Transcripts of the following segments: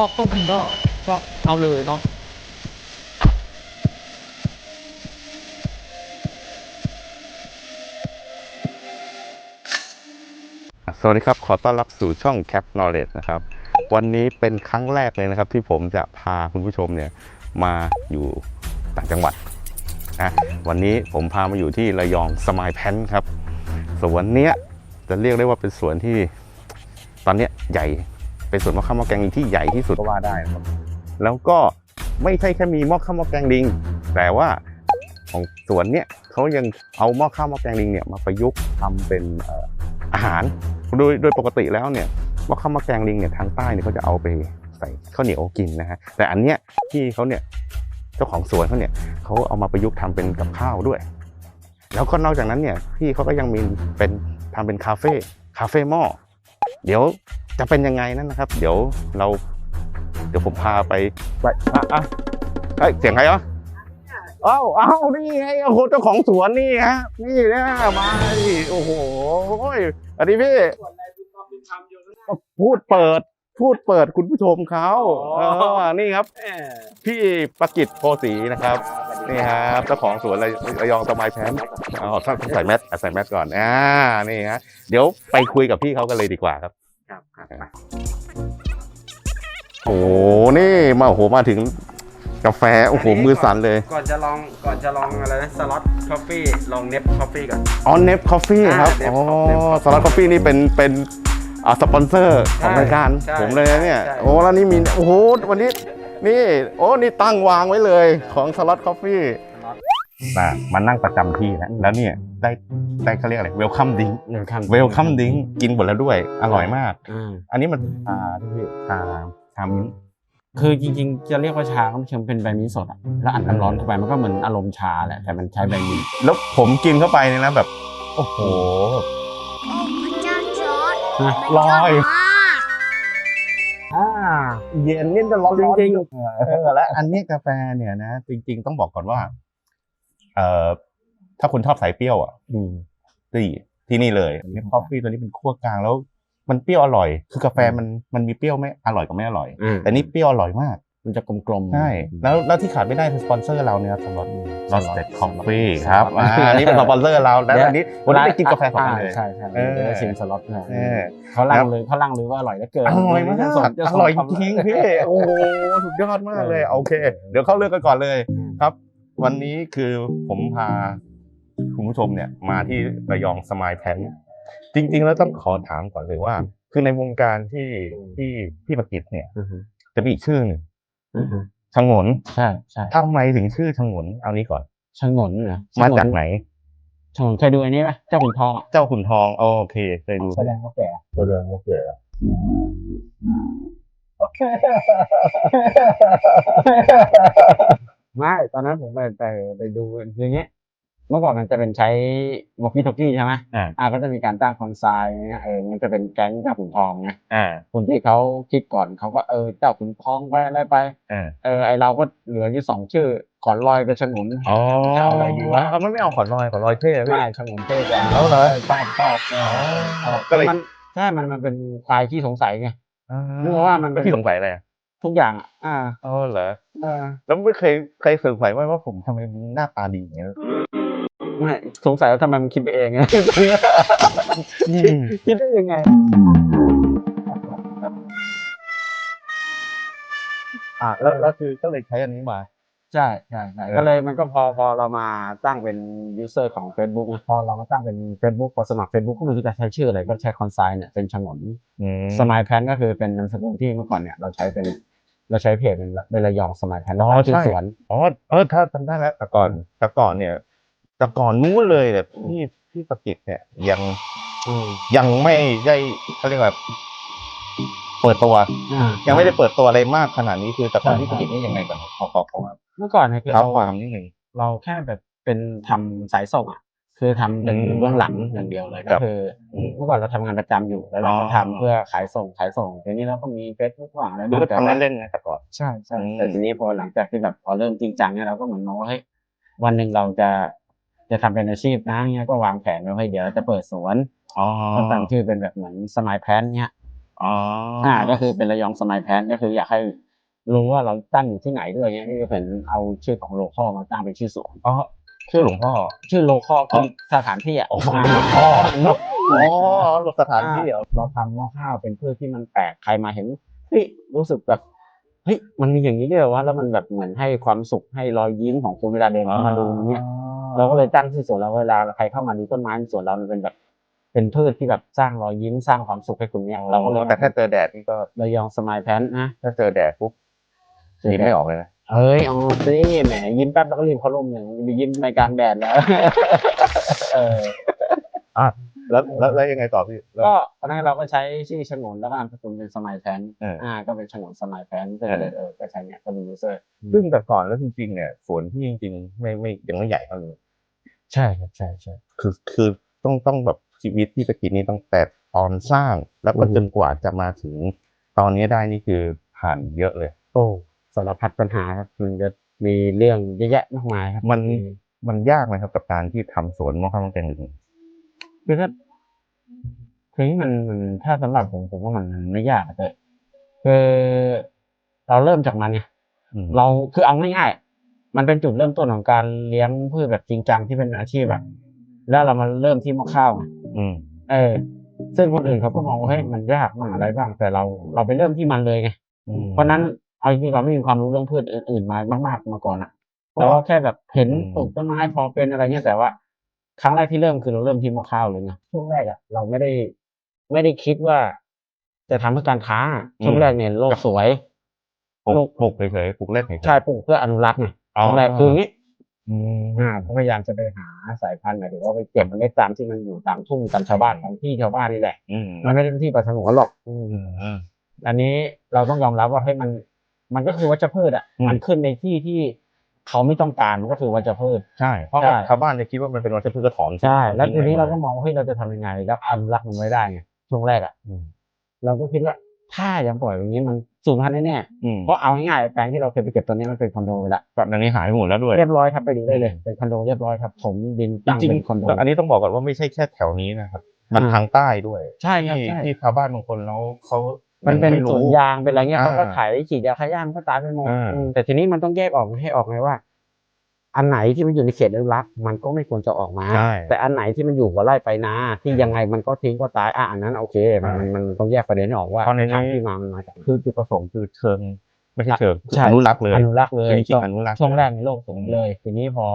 แบบชอบต้นก็ก็เอาเลยเนาะสวัสดีครับ ขอต้อนรับสู่ช่อง Cap Knowledge นะครับ วันนี้เป็นครั้งแรกเลยนะครับ ที่ผมจะพาคุณผู้ชมเนี่ยมาอยู่ต่างจังหวัดนะวันนี้ผมพามาอยู่ที่ระยองสมายแพนครับสวนเนี้ยจะเรียกได้ว่าเป็นสวนที่ตอนนี้ใหญ่ เป็นสวนมะข้าวมะแกงลิงที่ใหญ่ที่สุดก็ว่าได้นะครับแล้วก็ไม่ใช่แค่มีหม้อข้าวหม้อแกงลิง แต่ว่าของสวนเนี้ยเขายังเอาหม้อข้าวหม้อแกงลิงเนี่ยมาประยุกต์ทำเป็นเอ่ออาหารโดยโดยปกติแล้วเนี่ยหม้อข้าวหม้อแกงลิงเนี่ยทางใต้เนี่ยเขาจะเอาไปใส่ข้าวเหนียวกินนะฮะแต่อันเนี้ยที่เขาเนี่ยเจ้าของสวนเขาเนี่ยเขาเอามาประยุกต์ทำเป็นกับข้าวด้วย แล้วก็นอกจากนั้นเนี่ยพี่เขาก็ยังมีเป็นทำเป็นคาเฟ่คาเฟ่หม้อเดี๋ยว จะเป็นยังไงนั่นนะครับ เดี๋ยวเรา เดี๋ยวผมพาไปไปอะอะเฮ้ยเสียงใครวะอ้าวอ้าวนี่ไงโอ้โหเจ้าของสวนนี่ฮะนี่นะมาดิโอ้โหอันนี้พี่พูดเปิดพูดเปิดคุณผู้ชมเขาอ๋อนี่ครับ พี่ประกิตโพสีนะครับ นี่ครับเจ้าของสวนระยองสมายแชมป์อ๋อต้องใส่แมสใส่แมสก่อน อ่า นี่ฮะ เดี๋ยวไปคุยกับพี่เขากันเลยดีกว่าครับ ครับครับโอ้โหนี่มาโอ้โหมาถึงกาแฟโอ้โหมือสั่นเลย ก่อนจะลองก่อนจะลองอะไรนะสล็อตคอฟฟี่ลองเนฟคอฟฟี่ก่อนออนเนฟคอฟฟี่ครับอ่าอ๋อ Nep Coffee สลัดคอฟฟี่นี่เป็นเป็นอ่าสปอนเซอร์ของใช่รายการใช่ผมเลยนะเนี่ยใช่โอ้แล้วนี่มีโอ้โหวันนี้นี่โอ้นี่ตั้งวางไว้เลยของสลัดคอฟฟี่ มามานั่งประจำที่แล้วแล้วเนี่ยได้ได้เขาเรียกอะไรเวลคัมดิงหนึ่งคำเวลคัมดิงกินหมดแล้วด้วย อร่อยมากอ่าอันนี้มันชาที่ชาชามิ้นท์คือจริงๆ จะเรียกว่าชาก็ไม่เชิงเป็นใบมิ้นท์สดอะแล้วอัดน้ำร้อนเข้าไปมันก็เหมือนอารมณ์ชาแหละแต่มันใช้ใบมิ้นท์แล้วผมกินเข้าไปเนี่ยนะแบบ โอ้โหโอ้พระเจ้าจอร์ดนะมันยอดมากอ่าเย็นนี่จะร้อนจริงเออและอันนี้กาแฟเนี่ยนะ จริง ๆ ต้องบอกก่อนว่า เอ่อถ้าคุณชอบสายเปรี้ยวอะอืมที่ที่นี่เลยนี่คอฟฟี่ตัวนี้เป็นคั่วกลางแล้ว มันเปรี้ยวอร่อย คือกาแฟมันมันมีเปรี้ยวไม่อร่อยกับไม่อร่อยอ่าแต่นี่เปรี้ยวอร่อยมาก มันจะกลมๆใช่แล้วแล้วที่ขาดไม่ได้คือสปอนเซอร์เราเนี่ยครับสล็อตลอสเต็ดคอฟฟี่ครับอ่าอ่าอันนี้เป็นสปอนเซอร์เราแล้วอันนี้วันนี้ได้กินกาแฟสองอันเลยใช่ใช่เออเดี๋ยวได้ชิมสล็อตนะเออเขาลั่งเลยเขาลั่งเลยว่าอร่อยเหลือเกินอร่อยมากจะส่งจะอส่งร่อยจคำริงๆพี่โอ้โหสุดยอดมากเลยโอเค เดี๋ยวเข้าเรื่องกันก่อนเลยครับ วันนี้คือผมพาคุณผู้ชมเนี่ยมาที่ระยองสมายแพนจริง ๆ แล้วต้องขอถามก่อนเลยว่า คือในวงการที่ที่พี่ประกิตเนี่ยอือฮึจะมีอีกชื่อหนึ่งอือฮึชงนใช่ใช่ทำไมถึงชื่อชงนเอานี้ก่อนชงนนะมาจากไหนชงนเคยดูอันนี้ไหมเจ้าขุนทองอะเจ้าขุนทองโอเคเคยดูแสดงว่าแก่แสดงว่าแก่ ไม่ตอนนั้นผมไปไปไปดูคืออย่างเงี้ย เมื่อก่อนมันจะเป็นใช้วอกกี้ทอกกี้ใช่ไหมอ่า อ่าก็จะมีการตั้งคอนไซน์เงี้ยเออมันจะเป็นแก๊งเจ้าขุนทองไงอ่าคนที่เขาคิดก่อนเขาก็เออเจ้าขุนทองไปอะไรไป อ่าเออไอเราก็เหลืออยู่สองชื่อขอนลอยกับฉงนอ๋อจะเอาอะไรดีวะเอามันไม่เอาขอนลอยขอนลอยเท่พี่ไม่ฉงนเท่กว่าเอาเหรอชอบชอบเออก็เลยมันใช่มันมันเป็นควายที่สงสัยไงนึกว่ามันแล้วพี่สงสัยอะไรอะ ทุกอย่างอะอ่าอ๋อเหรอเออแล้วไม่เคยเคยสงสัยว่าว่าผมทำไมหน้าตาดีอย่างเงี้ยไม่สงสัยว่าทำไมมันคิดไปเองไงคิดได้ยังไงอ่าแล้วแล้วคือก็เลยใช้อันนี้มา ใช่ใช่ใช่เออก็เลยมันก็พอพอเรามาตั้งเป็น user ของ Facebook นะพอเรามาตั้งเป็น Facebook พอสมัคร Facebook ก็ไม่รู้จะใช้ชื่ออะไรก็ใช้คอนไซน์เนี่ยเป็นฉงนอืมสมายแพนก็คือเป็นนามสกุลที่เมื่อก่อนเนี่ยเราใช้เป็น เราใช้เพจเป็นเป็นระยองสมายแพนอ๋อชื่อใช่ สวน อ๋อเออถ้าจำได้แล้วแต่ก่อนแต่ก่อนเนี่ยแต่ก่อนนู้นเลยเนี่ยพี่พี่ประกิตเนี่ยยังยังไม่ได้เขาเรียกว่าเปิดตัว ยังไม่ได้เปิดตัวอะไรมากขนาดนี้คือแต่ก่อนพี่ประกิตนี่ยังไงก่อนขอขอขอเมื่อก่อนเนี่ยคือเท้าเราความนิดนึงเราแค่แบบเป็นทำสายส่งอะ คือทำเป็นอืมเบื้องหลังอย่างเดียวเลยครัก็บคือเมื่อก่อนเราทำงานประจำอยู่แล้วเราก็อ๋อ ทำเพื่อขายส่งขายส่งทีนี้เราก็มีเฟซบุ๊กบ้างอะไรดูบ้างก็แต่ทำว่าเล่นๆนะแต่ก่อน ใช่ใช่อืม แต่ทีนี้พอหลังจากที่แบบพอเริ่มจริงจังเนี่ยเราก็เหมือนมองว่าเฮ้ยวันหนึ่งเราจะจะทำเป็นอาชีพนะเนี่ยก็วางแผนไว้ว่าเฮ้ยเดี๋ยวเราจะเปิดสวนอ๋อก็ตั้งชื่อเป็นแบบเหมือนสมัยแพนเนี้ยอ๋ออ่าก็คือเป็นระยองสมัยแพนก็คืออยากให้รู้ว่าเราตั้งอยู่ที่ไหนด้วยเงี้ยที่เป็นเอาชื่อของโลคอลมาตั้งเป็นชื่อสวนอ๋อ ชื่อหลวงพ่อชื่อโลคอลคือสถานที่อะ อ๋ออ่าอ๋อสถานที่เหรอเราทำหม้อข้าวเป็นพืชที่มันแปลกใครมาเห็นเฮ้ยรู้สึกแบบเฮ้ยมันมีอย่างนี้ด้วยเหรอวะแล้วมันแบบเหมือนให้ความสุขให้รอยยิ้มของคนเวลาเดินเข้ามาดูเนี้ยเราก็เลยตั้งชื่อสวนเราเวลาใครเข้ามาดูต้นไม้ในสวนเรามันเป็นแบบ เป็นพืชที่แบบสร้างรอยยิ้มสร้างความสุขให้คุณเนี่ยเราก็เลยแต่ถ้าเจอแดดนี่ก็ระยองสมายแพนนะถ้าเจอแดดปุ๊บยิ้มไม่ออกเลยนะ เอ้ยอ๋อสิแหมยิ้มแป๊บแล้วก็รีบเข้าร่มอย่างนี้ยิ้มในกลางแดดแล้วเออแล้วแล้วแล้วยังไงต่อพี่แล้ว ก็ตอนนั้นเราก็ใช้ชื่อฉงนแล้วก็นามสกุลเป็นสมัยแพนเอออ่ อ่า ก็เป็นฉงนสมัยแพนก็เลยเออก็ใช้เนี่ยก็เป็นยูเซอร์ซึ่งแต่ก่อนแล้วจริงๆเนี่ยสวนที่จริงๆไม่ไม่ยังไม่ใหญ่เท่านี้ใช่ครับใช่ใช่ คือคือต้องต้องแบบชีวิตที่ตะกี้นี้ต้องแต่ตอนสร้างแล้วก็อืมจนกว่าจะมาถึงตอนนี้ได้นี่คือผ่านเยอะเลย โอ้ สารพัดปัญหาครับมันจะมีเรื่องเยอะแยะมากมายครับ มันมันยากไหมครับกับการที่ทำสวนมะขามแตงถึงคือถ้าคือมันมันถ้าสำหรับผมผมว่ามันมันไม่ยากเลยคือเราเริ่มจากมันไงอืมเราคือเอาง่ายๆมันเป็นจุดเริ่มต้นของการเลี้ยงพืชแบบจริงจังที่เป็นอาชีพแบบแล้วเรามาเริ่มที่มะข้าวไงอืม เออ ซึ่งคนอื่นเขาก็มองว่าเฮ้ยมันยากมากอะไรบ้าง แต่เราเราไปเริ่มที่มันเลยไงอืมเพราะฉะนั้น เอาจริงๆเราไม่มีความรู้เรื่องพืชอื่นๆมามาก ๆมาก่อนอะเราก็แค่แบบเห็นอืมปลูกต้นไม้พอเป็นอะไรเงี้ยแต่ว่า ครั้งแรกที่เริ่มคือเราเริ่มที่มะข้าวเลยไงช่วงแรกอะเราไม่ได้ไม่ได้คิดว่า จะทำเพื่อการค้าช่วงแรกเนี่ยโลกสวยปลูลูกกปลูกเฉยๆปลูกเล่นเฉยๆใช่ปลูกเพื่ออนุรักษ์ไงอ๋อช่วงแรกคืออย่างนี้อืมอ่าก็พยายามจะไปหาสายพันธุ์หมายถึงว่าไปเก็บเมล็ดตามที่มันอยู่ตามทุ่งตามชาวบ้านตามที่ชาวบ้านนี่แหละอืมมันไม่ได้เป็นที่ป่าสงวนหรอกอืมอืมอันนี้เราต้องยอมรับว่าให้ยมัน มันก็คือวัชพืชอะอืม มันขึ้นในที่ที่เขาไม่ต้องการมันก็คือวัชพืช ใช่ เพราะใช่ ชาวบ้านจะคิดว่ามันเป็นวัชพืชก็ถอนใช่ แล้วทิ้งทีนี้ไปเราก็มองว่าเฮ้ยเราจะทำยังไงแล้วอนุรักษ์มันไว้ได้ไงช่วงแรกอะอืมเราก็คิดว่าถ้ายังปล่อยอย่างนี้มันสูญพันธุ์แน่อืมๆเพราะเอาง่ายๆแปลงที่เราเคยไปเก็บตอนนี้มันเป็นคอนโดไปละแบบนี้หายไปหมดแล้วด้วย เรียบร้อยครับไปดูได้เลยเป็นคอนโดเรียบร้อยครับผมดินจตั้งริงเป็นคอนโด ๆอันนี้ต้องบอกก่อนว่าไม่ใช่แค่แถวนี้นะครับ มันอ่า ทางใต้ด้วย ใช่ครับที่ใช่ ที่ชาวบ้านบางคนแล้วเขา มันเป็นไรู้สวนยางเป็นอะไรเงี้ยอ่าเขาก็ขายฉีดยาฆ่าหญ้ามันก็ตายไปหมดอ่าอืมแต่ทีนี้มันต้องแยกออกให้ออกไงว่า อันไหนที่มันอยู่ในเขตอนุรักษ์มันก็ไม่ควรจะออกมาใช่แต่อันไหนที่มันอยู่หัวไร่ไปนาที่ยังไงมันก็ทิ้งก็ตายอะอันนั้นโอเค มันมันมันต้องแยกประเด็นให้ออกว่าเพราะในนี้ทางที่มามันมาจากคือจุดประสงค์คือเชิงไม่ใช่เชิงใช่อนุรักษ์เลยอนุรักษ์เลยจริงช่วงๆอนุรักษ์ช่วงแรกในโลกสูงเลย ทีนี้พอ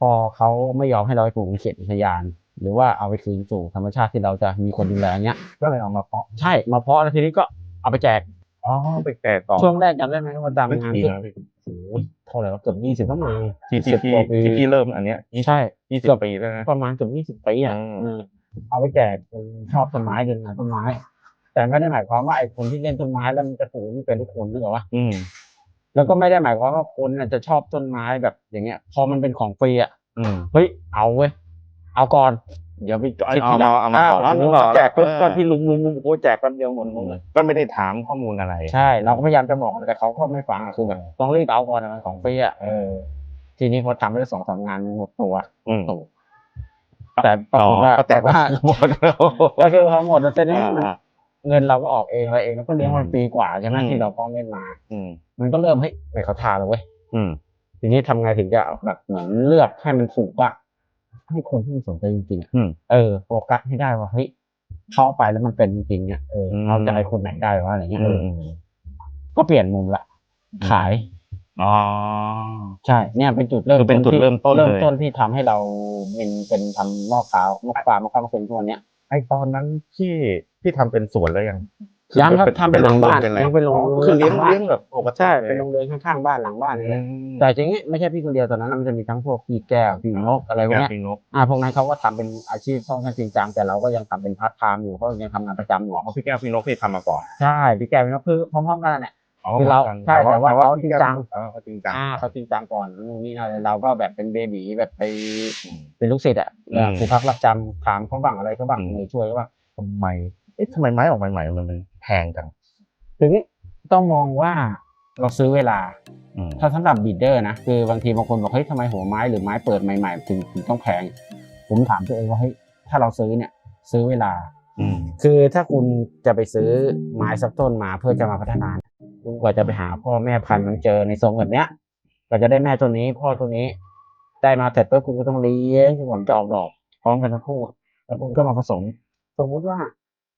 พอเขาไม่ยอมให้เราไปปลูกในเขตอุทยาน หรือว่าเอาไปคืนสู่ธรรมชาติที่เราจะมีคนดูแลเงี้ย ก็เลยเอามาเพาะใช่มาเพาะแล้วทีนี้ก็เอาไปแจกอ๋อไปแก่ต่อช่วงแรกจำได้ไหมว่าตามงานปีคือนะพี่โอ้ยเท่าไหร่วะเกือบยี่สิบ20ประมาณที่ที่สิบที่กว่าปีที่ที่เริ่มอันเนี้ยใช่ยี่สิบปีแล้วนะประมาณเกือบยี่สิบปีอะอืมเออเอาไปแจกคนชอบต้นไม้เดินงานต้นไม้ แต่ไม่ได้หมายความว่าไอ้คนที่เล่นต้นไม้แล้วมันจะปลูกไม่เป็นทุกคนนึกออกปะอืมแล้วก็ไม่ได้หมายความว่าคนน่ะจะชอบต้นไม้แบบอย่างเงี้ย พอมันเป็นของฟรีอะอืมเฮ้ยเอาเว้ย เอาก่อน เดี๋ยวไปเอามาเอามาก่อนเอาเอามาก่อนแจกปุ๊บเออก็ที่ลุงลุงลุงโอ้ยแจกแป๊บเดียวหมดหมดเลยก็ไม่ได้ถามข้อมูลอะไร ใช่ เราก็พยายามจะบอกแต่เขาก็ไม่ฟังอะคือแบบต้องรีบเอาก่อนนะมันของฟรีอะเออ ทีนี้พอทำไปได้สองสามงานหมดตัวอืม แต่ปรากฏว่าก็แตกว่า หมดแล้วก็คือพอหมดแล้วแต่นี้มัน อ่า เงินเราก็ออกเองอะไรเองแล้วก็เลี้ยงมันอืมปีกว่าใช่ไหมอืม ที่เราป้องเล่นมา อืมมันก็เริ่มเฮ้ยไม่เขาทาเลยเว้ยอืม ทีนี้ทำไงถึงจะแบบเหมือนเลือกให้มันถูกว่า ให้คนที่สนใจจริงๆอะอืมเออโฟกัสให้ได้ว่าเฮ้ยเข้าไปแล้วมันเป็นจริงๆเนี่ยเอออมเราจะให้คนไหนได้วะอะไรเงี้ยอืเอมออืมก็เปลี่ยนมุมละอืมขายอ๋อใช่ เนี่ยเป็นจุดเริ่มคือเป็นจุดที่เริ่มต้นเลยเริ่มต้นที่ทำให้เราเป็นเป็นทำหม้อขาวหม้อปลาหม้อข้าวเป็นตัวเนี้ยไอตอนนั้นที่ที่ทำเป็นสวนแล้วยัง ยังครับทำเป็นหลังบ้านเป็นอะไรยังเป็นโรงคือเลี้ยงหลังบ้านเลี้ยงแบบปกติใช่ลยเป็นโรงเรือนข้างๆบ้านหลังบ้านอืนี่แหละมแต่จริงๆไม่ใช่พี่คนเดียวตอนนั้นมันจะมีทั้งพวกพี่แก้วพี่นกอะไรพวกแก้วเนี้ยพิงนกอ่าพวกนั้นเขาก็ทำเป็นอาชีพค่อนข้างจริงจังแต่เราก็ยังทำเป็นพาร์ทไทม์อยู่เพราะยังทำงานประจำอยู่อ๋อพี่แก้วพิงนกที่ทำมาก่อนใช่พี่แก้วพี่นกคือพร้อมๆกันนั่นแหละอ๋อคือเราหมืนกันใช่แต่ว่าเขาจริงจังเออเขาจริงจังอ่าเขาจริงจังก่อนนู่นนี่นั่นเราก็แบบเป็นเบบีแบบไปอืมเป็นลูกศิษย์อะอืมครูพักรับจำถามเขาบ้างอะไรเขาบ้างอืมหนูช่วยเขาบ้างทำไมเอ๊ะทำไมไม้ออกใหม่ๆมันแพงจังถึงต้องมองว่าเราซื้อเวลาอืมถ้าสำหรับบีดเดอร์นะคือบางทีบางคนบอกเฮ้ยทำไมหัวไม้หรือไม้เปิดใหม่ๆถึงถึงต้องแพง ผมถามตัวเองว่าเฮ้ยถ้าเราซื้อเนี่ย ซื้อเวลาอืมคือถ้าคุณจะไปซื้อไม้สักต้นมาเพื่อจะมาพัฒนาคุณกว่าจะไปหาพ่อแม่พันธุ์มันเจอในทรงแบบเนี้ยก็จะได้แม่ตัวนี้พ่อตัวนี้ ได้มาเสร็จปุ๊บคุณก็ต้องเลี้ยงจนผมจะออกดอกพร้อมกันทั้งคู่แล้วคุณก็มาผสม สมมุติว่า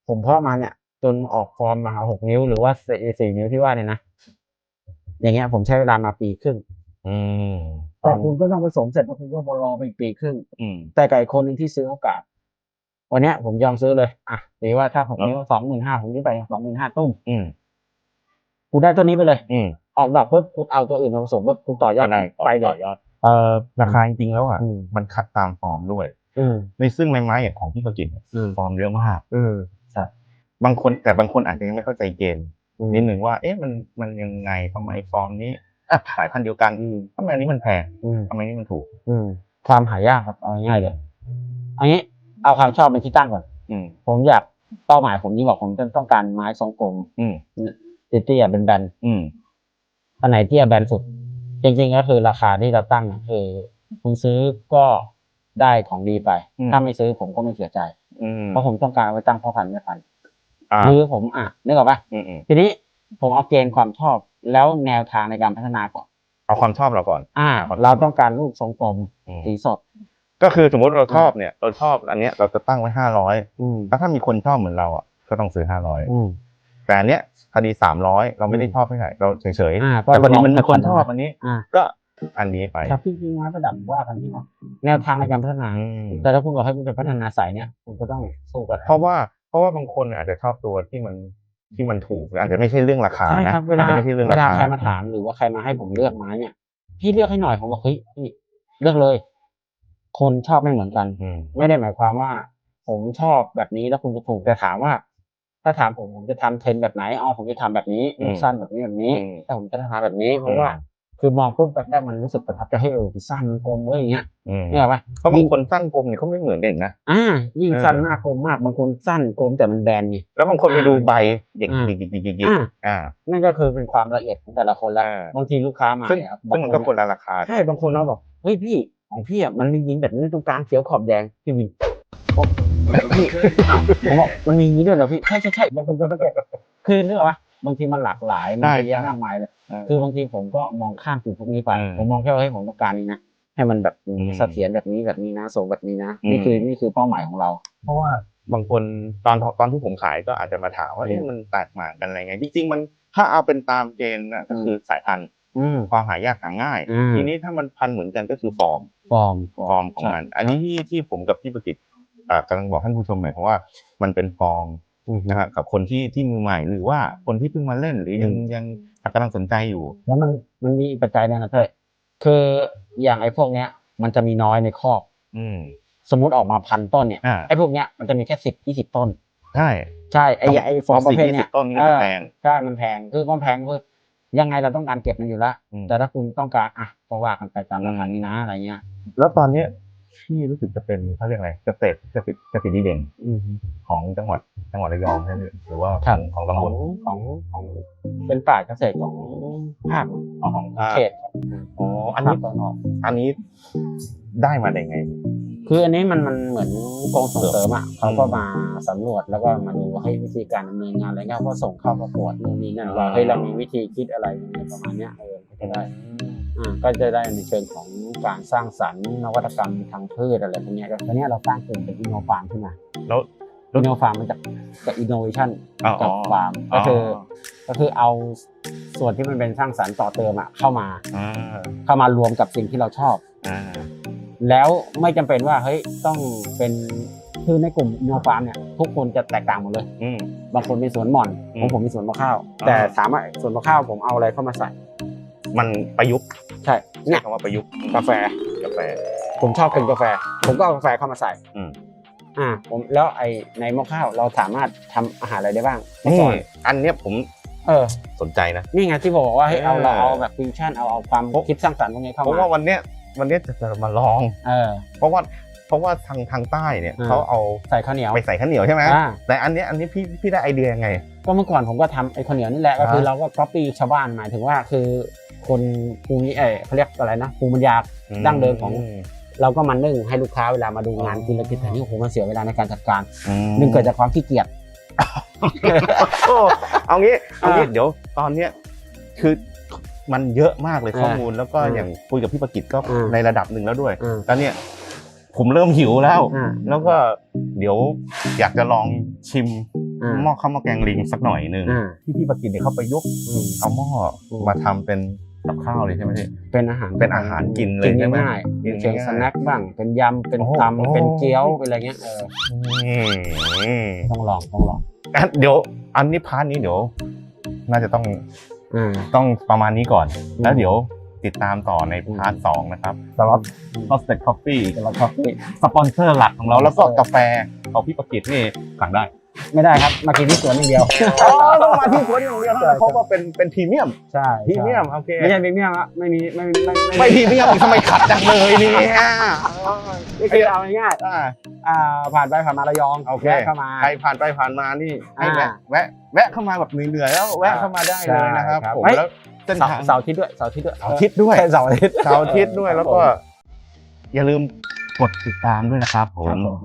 ผมเพาะมาเนี่ย จนออกฟอร์มมาหกนิ้วหรือว่าสี่สี่นิ้วที่ว่าเนี่ยนะอย่างเงี้ย ผมใช้เวลามาปีครึ่งอืมแต่คุณก็ต้องผสมเสร็จแล้วคุณก็รอไปอีกปีครึ่งอืมแต่ไก่คนหนึ่งที่ซื้อโอกาส วันเนี้ย ผมยอมซื้อเลยอะถือว่าถ้าผมนิ้วสองหมื่นห้าผมซื้อไปสองหมื่นห้าตุ้มอืมกูได้ตัวนี้ไปเลย อืมออกดอกปุ๊บกูเอาตัวอื่นมาผสมปุ๊บกูต่อยอดได้ไปเลต่อยยอด เอ่อราคาจริงๆแล้วอะอืมมันคัดตามฟอร์มด้วยอืมในซึ่งไม้ไม้อย่างของพี่ประกิตเนี่ยอืมฟอร์มเยอะมากอืม บางคนแต่บางคนอาจจะยังไม่เข้าใจเกณฑ์อืมนิดหนึ่งว่า เอ๊ะมันมันยังไงทำไมฟอร์มนี้อะสายพันธุ์เดียวกันทำไมอันนี้มันแพงอืมทำไมอันนี้มันถูก อืมความหายากครับเอาง่ายๆเลยอันนี้เอาความชอบเป็นที่ตั้งก่อนอืมผมอยากเป้าหมายผมยิ่งบอกผมจะต้องการไม้ทรงกลมอืมเตี้ยๆเป็นแบนอืมๆอันไหนเตี้ยแบนสุด จริงๆก็คือราคาที่เราตั้งอะคือคุณซื้อก็ได้ของดีไปอืมถ้าไม่ซื้อผมก็ไม่เสียใจอืมเพราะผมต้องการเอาไว้ตั้งพ่อพันธุ์แม่พันธุ์ อ่าหรือผมอะนึกออกปะอืมอืมทีนี้ผมเอาเกณฑ์ความชอบแล้วแนวทางในการพัฒนาก่อน เอาความชอบเราก่อน อ่าครับเราต้องการรูปทรงกลมอืมสีสด ก็คือสมมติเราชอบเนี่ย เราชอบอันเนี้ยเราจะตั้งไว้ห้าร้อยอืมแล้วถ้ามีคนชอบเหมือนเราอะก็ต้องซื้อห้าร้อยอืมแต่อันเนี้ยคดีสามร้อยเราไม่ได้ชอบเท่าไหร่เราเฉยอ่าๆแต่พอดีมันมีคนชอบอะอันนี้อ่าก็อันนี้ไปครับพี่จริงๆไม้ประดับว่ากันที่นะแนวทางในการพัฒนาอืมแต่ถ้าคุณบอกให้คุณจะพัฒนาสายเนี้ยคุณก็ต้องสู้กันเพราะว่าเพ ราะว่าบางคนอาจจะชอบตัวที่มันที่มันถูกอาจจะไม่ใช่เรื่องราคาใช่นะครับเวลาอจจะไม่ใช่เรื่องเวราลาคาใครมาถามหรือว่าใครมาให้ผมเลือกไม้เนี่ยพี่เลือกให้หน่อยผมบอกเฮ้ยพี่เลือกเลย คนชอบไม่เหมือนกันอืมไม่ได้หมายความว่า ผมชอบแบบนี้แล้วคุณจะถูกแต่ถามว่า ถ้าถามผมผมจะทำเทรนด์แบบไหนอ๋อผมจะทำแบบนี้ลูกสั้นแบบนี้แบบนี้อืมแต่ผมจะทำแบบนี้เพราะว่า คือมองปุ๊บแบบแรกมันรู้สึกประทับใจให้เออสั้นกลมเว้ยอย่างเงี้ยอืมเนี่ยหรอปะเพราะบางคนสั้นกลมเนี่ยเขาไม่เหมือนกันอีกนะอ่ายิ่งเออสั้นหน้ากลมมากบางคนสั้นกลมแต่มันแบนไงแล้วบางคนไปดูใบหยิกอ่าหยิกหยิกหยิกหยิกอ่าอ่า นั่นก็คือเป็นความละเอียดของแต่ละคนละอ่าบางทีลูกค้ามาซึ่งเนี่ยครับซึ่งมันก็บางคนละราคาใช่บางคนเราบอกเฮ้ยพี่ของพี่อะมันมียิงแบบนี้ตรงกลางเขียวขอบแดงพี่วินผมพี่ผมบอกมันมีอย่างนี้ด้วยเหรอพี่ใช่ใช่ใช่บางคนก็เข้าใจคือนึกออกปะ บางทีมันหลากหลายมันได้เยอะแยะมากมายเลยเออคือบางทีผมก็มองข้ามสิ่งพวกนี้ไปอืมผมมองแค่ว่าเฮ้ยผมต้องการนี้นะให้มันแบบอืมเสถียรแบบนี้แบบนี้นะทรงแบบนี้นะอืมนี่คือนี่คือเป้าหมายของเรา เพราะว่าบางคนตอนตอนที่ผมขายก็อาจจะมาถามว่าอืมเอ๊ะมันแตกต่างกันอะไรไงจริงๆมันถ้าเอาเป็นตามเกณฑ์นะก็คือสายพันธุ์อืมความหายากหาง่ายอืมทีนี้ถ้ามันพันธุ์เหมือนกันก็คือฟอร์มฟอร์มฟอร์มของมัน อันนี้ที่ที่ผมกับพี่ประกิตอ่ากำลังบอกท่านผู้ชมหมายความว่ามันเป็นฟอร์ม นะฮะกับคนที่ที่มือใหม่หรือว่าคนที่เพิ่งมาเล่นหรือยังอืมยังกำลังสนใจอยู่แล้วมันมันมีอีกปัจจัยหนึงนะเต้ยคืออย่างไอ้พวกเนี้ย มันจะมีน้อยในคอกอืมสมมติออกมาพันต้นเนี่ยอ่าไอ้พวกเนี้ยมันจะมีแค่สิบยี่สิบต้นใช่ใช่ไอ้ไอ้ฟอร์มประเภทสิบเนี้ยี่ยสิบต้นนี่เอก็อแพงใช่มันแพงคือมันแพงคือยังไงเราต้องการเก็บมันอยู่แล้วอืมแต่ถ้าคุณต้องการอะก็ว่ากันไปตามราคานี้นะอะไรเงี้ย แล้วตอนเนี้ย พี่รู้สึกจะเป็นเขาเรียกอะไรเกษตรเกษตรเกษตรดีเด่นอืมของจังหวัดจังหวัดระยองใช่ไหมหรือว่าครับของขตำบอลงของของ เป็นป่าเกษตรของภาคอ๋อของภาคเขตอ๋ออันภานี้คตะวันออกอันนี้ได้มาได้ไง คืออันนี้มันมันเหมือนกองส่งเสริมอะเขาก็มาสำรวจแล้วก็มาดูว่าให้ยวิธีการดำเนินงานอะไรเงี้ยก็ส่งเข้าประกวดนู่นนี่นั่นว่าเฮ้ยเรามีวิธีคิดอะไรยังไงประมาณเนี้ยเออก็จะได้อ่า ก็จะได้ในเชิงของการสร้างสรรค์นวัตกรรมทางพืชอะไรพวกเนี้ยก็ตอนเนี้ยเราสร้างกลุ่มเป็นอินโนฟาร์มขึ้นมาแล้วอินโนฟาร์มมันจากจากอินโนเวชันอ๋อจากฟาร์มก็คืออก็คือเอาส่วนที่มันเป็นสร้างสรรค์ต่อเติมอะเข้ามาอ่าเข้ามารวมกับสิ่งที่เราชอบอ่าแล้วไม่จำเป็นว่าเฮ้ยต้องเป็นคือในกลุ่มอินโนฟาร์มเนี่ยทุกคนจะแตกต่างหมดเลยอืมบางคนมีสวนหม่อนอืมของผมมีสวนมะข้าวอ่าแต่ถามว่าสวนมะข้าวผมเอาอะไรเข้ามาใส่ มันประยุกต์ ใช่ใช้เนี่ยคำว่าประยุกต์กาแฟ กาแฟ ผมชอบกินกาแฟ ผมก็เอากาแฟเข้ามาใส่อืม อ่า ผมแล้วไอในมะข้าวเราสามารถทำอาหารอะไรได้บ้างเมื่อนี่ก่อนอันเนี้ยผมเออ สนใจนะ นี่ไงที่บอกว่าให้เอาเออเราเอาแบบฟิวชั่นเอาเอาความคิดสร้างสรรค์ตรงนี้เข้าเพราะมาว่าวันเนี้ยวันเนี้ยจะจะมาลอง เออ เพราะว่าเพราะว่าทางทางใต้เนี่ยอ่า เขาเอาใส่ข้าวเหนียวไปใส่ข้าวเหนียวใช่ไหมอ่าแต่อันเนี้ยอันนี้พี่พี่ได้ไอเดียยังไง ก็เมื่อก่อนผมก็ทำไอ้ข้าวเหนียวนี่แหละก็คืออ่าเราก็ก๊อปปี้ชาวบ้านหมายถึงว่าคือ คนภูมิเออเขาเรียกอะไรนะภูมิปัญญาดั้งเดิมของเราก็มานึ่งให้ลูกค้าเวลามาดูงานกินแล้วกินแต่นี่โอ้โหมันเสียเวลาในการจัดการอืมหนึ่งเกิดจากความขี้เกียจโอ้เอางี้เอางี้อ่าเดี๋ยวตอนเนี้ยคือมันเยอะมากเลยอ่าข้อมูลแล้วก็อ่าอย่างคุยกับพี่ประกิตก็อ่าในระดับหนึ่งแล้วด้วยอ่าแล้วเนี่ยผมเริ่มหิวแล้วอ่าแล้วก็เดี๋ยวอยากจะลองชิมอ่าหม้อข้าวหม้อแกงลิงสักหน่อยหนึ่งอ่าที่พี่ประกิตเนี่ยเขาไปยกอืมเอาหม้ออมมาทำเป็น กับข้าวเลยใช่ไหมพี่ เป็นอาหารเป็นอาหารกินเลยกินใช่ไหมง่ายๆกินเป็นง่ายๆสแน็คบ้าง เป็นยำ เป็นโอ้โหตำเป็นเกี๊ยว เป็นอะไรเงี้ย เอออืมต้องลอง ต้องลองอะเดี๋ยว อันนี้พาร์ทนี้เดี๋ยว น่าจะต้องอ่าต้องประมาณนี้ก่อนอืมแล้วเดี๋ยวติดตามต่อในพาร์ทสองนะครับสล็อตคอสเต็ดคอฟฟี่แล้วก็พี่สปอนเซอร์หลักของเราแล้วก็กาแฟของพี่ประกิตนี่สั่งได้ ไม่ได้ครับ มากินที่สวนอย่างเดียว อ๋อต้องมาที่สวนอย่างเดียวนะเพราะว่าเป็นเป็นพรีเมียมใช่พรีเมียมโอเคไม่ใช่พรีเมียมอะไม่มีไม่ไม่ไม่พรีเมียมทำไมขัดจังเลยเนี่ยไม่คือเอาง่ายอ่าๆอ่าผ่านไปผ่านมาระยองโอเคแวะเข้ามาใครผ่านไปผ่านมานี่ให้แวะอ่าแวะแวะเข้ามาแบบเหนื่อยๆแล้วแวะเข้ามาได้เลยนะครับใช่ครับผมเฮ้ยแล้วเส้นเสาทางเสาร์อาทิตย์ด้วยเสาร์อาทิตย์ด้วยเสาร์อาทิตย์ด้วยเสาร์อาทิตย์เสาร์อาทิตย์ด้วยแล้วก็ อย่าลืมกดติดตามด้วยนะครับผครับมผม